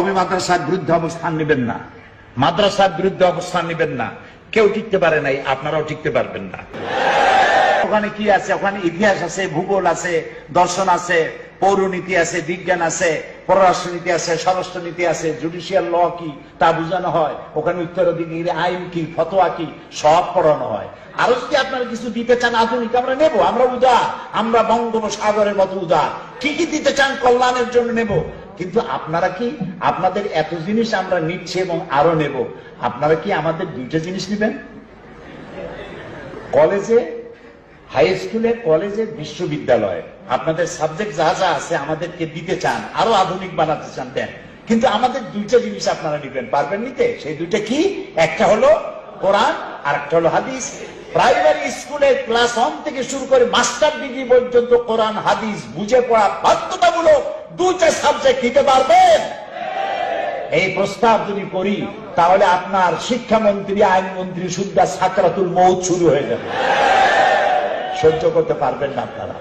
কবি মাদ্রাসার বিরুদ্ধে অবস্থান নেবেন না। মাদ্রাসার বিরুদ্ধে অবস্থান নেবেন না। কেউ টিকতে পারে নাই, আপনারাও টিকতে পারবেন না। ওখানে কি আছে? ওখানে ইতিহাস আছে, ভূগোল আছে, দর্শন আছে, পৌরনীতি আছে, বিজ্ঞান আছে, পররাষ্ট্রনীতি আছে, স্বরাষ্ট্রনীতি আছে জুডিশিয়াল ল কি, তা বোঝানো হয়। ওখানে উত্তরাধিকারী আইন কি, ফতোয়া কি, সব পড়ানো হয়। আরও যদি আপনারা কিছু দিতে চান আধুনিক, আমরা নেব। আমরা উদার। আমরা বঙ্গোপসাগরের মতো উদার। কি কি দিতে চান, কল্যাণের জন্য নেব। কিন্তু আপনারা কি আপনাদের এত জিনিস আমরা নিচ্ছি এবং আরও নেব? আপনারা কি আমাদের দুইটা জিনিস নেবেন? কলেজে হাই স্কুলে কলেজে বিশ্ববিদ্যালয়ে। আপনাদের সাবজেক্ট যা যা আছে আমাদেরকে দিতে চান, আরও আধুনিক বানাতে চান, দেন। কিন্তু আমাদের দুইটা জিনিস আপনারা নিবেন, পারবেন নিতে? সেই দুইটা কি? একটা হলো কোরআন আর একটা হলো হাদিস। প্রাইমারি স্কুলে ক্লাস ওয়ান থেকে শুরু করে মাস্টার ডিগ্রি পর্যন্ত কোরআন, হাদিস বুঝে পড়া বাধ্যতামূলক দুইটা খেতে পারবেন এই প্রস্তাব যদি করি, তাহলে আপনার শিক্ষামন্ত্রী, আইনমন্ত্রী সুদ্ধা সাকরাতুল মৌত শুরু হয়ে যাবে। সহ্য করতে পারবেন না আপনারা।